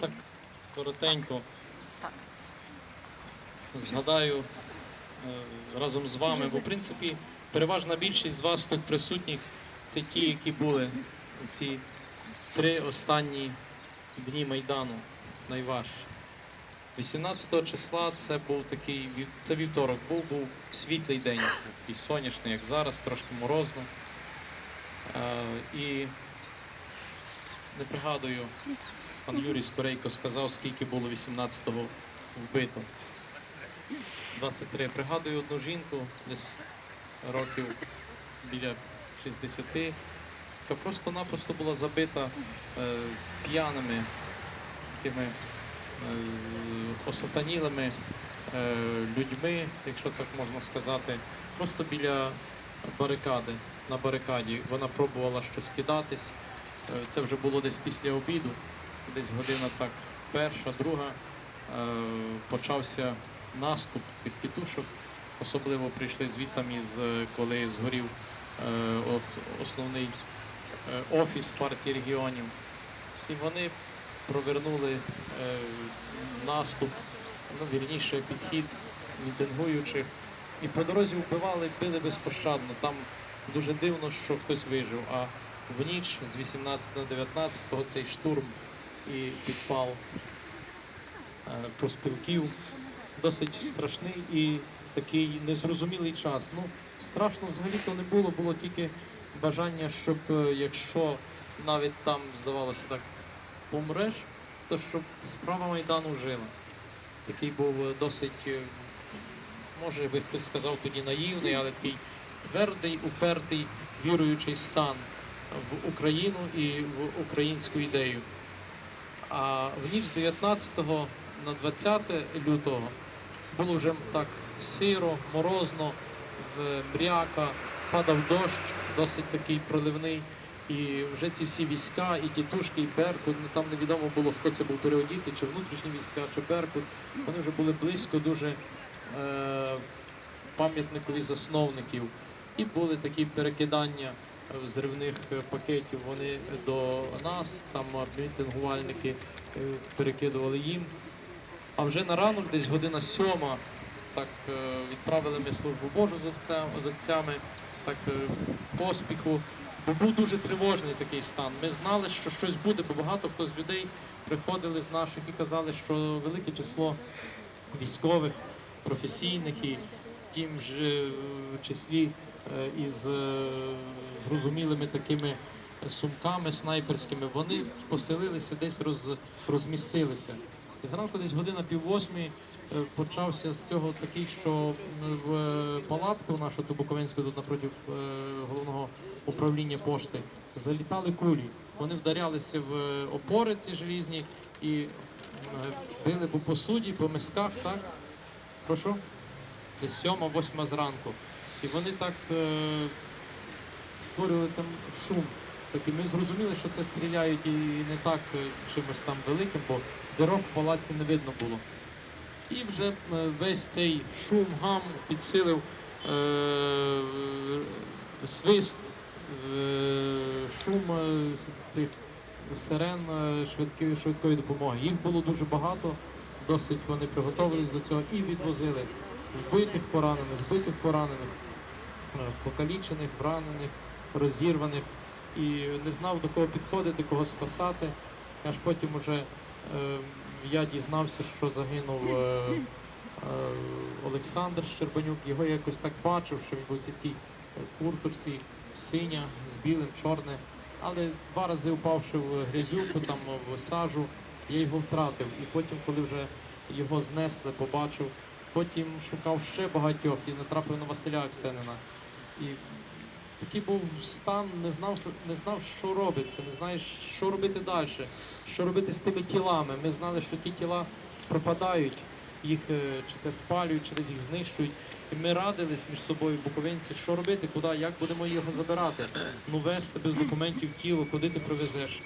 Так, коротенько Так. згадаю е, разом з вами, бо в принципі переважна більшість з вас тут присутніх це ті, які були у ці три останні дні Майдану найважчі. 18 числа це був такий це вівторок, був був світлий день, і сонячний, як зараз, трошки морозно. Е, і не пригадую, пан Юрій Скорейко сказав, скільки було 18-го вбито. 23. Пригадую одну жінку, десь років біля 60, яка просто-напросто була забита е, п'яними, такими е, осатанілими е, людьми, якщо так можна сказати, просто біля барикади, на барикаді. Вона пробувала щось кидатись. Е, Це вже було десь після обіду, десь година так перша, друга. Е, Почався наступ тих тітушок. Особливо прийшли звідтам із е, коли згорів е, основний офіс партії регіонів. І вони провернули наступ, ну вірніше підхід мітингуючих. І по дорозі вбивали, били безпощадно. Там дуже дивно, що хтось вижив. А в ніч з 18 на 19 цей штурм і підпал е, профспілків досить страшний і такий незрозумілий час. Ну, страшно взагалі то не було, було тільки бажання, щоб е, якщо навіть там здавалося так помреш, то щоб справа Майдану жила. Такий був е, досить, може би хтось сказав тоді наївний, але такий твердий, упертий, віруючий стан в Україну і в українську ідею. А в ніч з 19 на 20 лютого було вже так сиро, морозно, мряка, падав дощ, досить такий проливний. І вже ці всі війська, і тітушки, і Беркут, ну там невідомо було, хто це був переодіти, чи внутрішні війська, чи Беркут. Вони вже були близько дуже е, пам'ятникові засновників. І були такі перекидання взривних е, пакетів вони до нас, там мітингувальники е, перекидували їм. А вже на ранок, десь година сьома, так е, відправили ми службу Божу з, отця, з отцями, так поспіху. Бо був дуже тривожний такий стан. Ми знали, що щось буде, бо багато хто з людей приходили з наших і казали, що велике число військових, професійних і в тім ж е, числі із е, зрозумілими такими сумками снайперськими, вони поселилися десь роз, розмістилися. І зранку десь година пів восьмої е, почався з цього такий, що в е, палатку нашу ту Буковинську тут напроти е, головного управління пошти залітали кулі. Вони вдарялися в е, опори ці желізні і е, били по посуді, по мисках, так? Прошу? Десь сьома, восьма зранку. І вони так е, створювали там шум. І ми зрозуміли, що це стріляють і не так е, чимось там великим, бо дорог в палаці не видно було. І вже е, весь цей шум, гам підсилив е, свист, е, шум е, тих сирен швидкої, швидкої допомоги. Їх було дуже багато, досить вони приготувалися до цього і відвозили вбитих поранених, вбитих поранених, покалічених, поранених, розірваних. І не знав до кого підходити, кого спасати. Аж потім уже е, я дізнався, що загинув е, е, Олександр Щербанюк. Його якось так бачив, що він був в цій е, синя з білим, чорне. Але два рази впавши в грязюку, там в сажу, я його втратив. І потім, коли вже його знесли, побачив, потім шукав ще багатьох і натрапив на Василя Аксенина. І такий був стан, не знав, не знав, що робиться, не знаєш, що робити далі, що робити з тими тілами. Ми знали, що ті тіла пропадають, їх е, чи це спалюють, десь їх знищують. І ми радились між собою, буковинці, що робити, куди, як будемо його забирати. Ну вести без документів тіло, куди ти привезеш.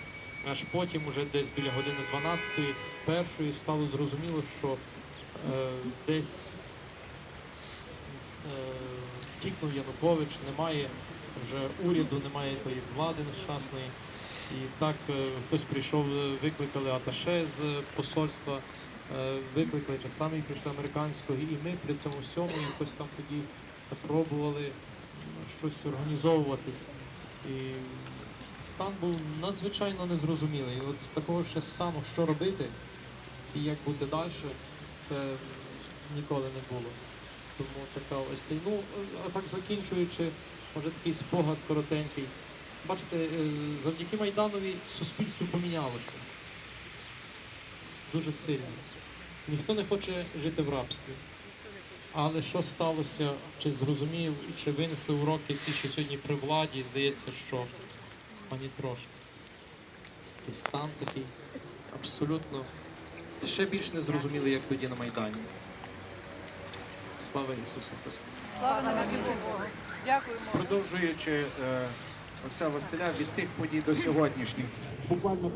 Аж потім, уже десь біля години 12-ї, першої стало зрозуміло, що е, десь втікнув Янукович, немає вже уряду, немає тої влади нещасної. І так е, хтось прийшов, е, викликали аташе з е, посольства, викликали часами прийшли американського, і ми при цьому всьому якось там тоді пробували щось організовуватись. І стан був надзвичайно незрозумілий. От такого ще стану, що робити і як бути далі, це ніколи не було. Тому така ось цей. Ну, а так закінчуючи, може такий спогад коротенький. Бачите, е, завдяки Майданові суспільство помінялося. Дуже сильно. Ніхто не хоче жити в рабстві. Але що сталося, чи зрозумів, чи винесли уроки ці, що сьогодні при владі, здається, що ані трошки. І стан такий абсолютно ще більш незрозумілий, як тоді на Майдані. Слава Ісусу Христу! Слава Богу. Дякуємо. Продовжуючи е, отця Василя від тих подій до сьогоднішніх. Буквально два.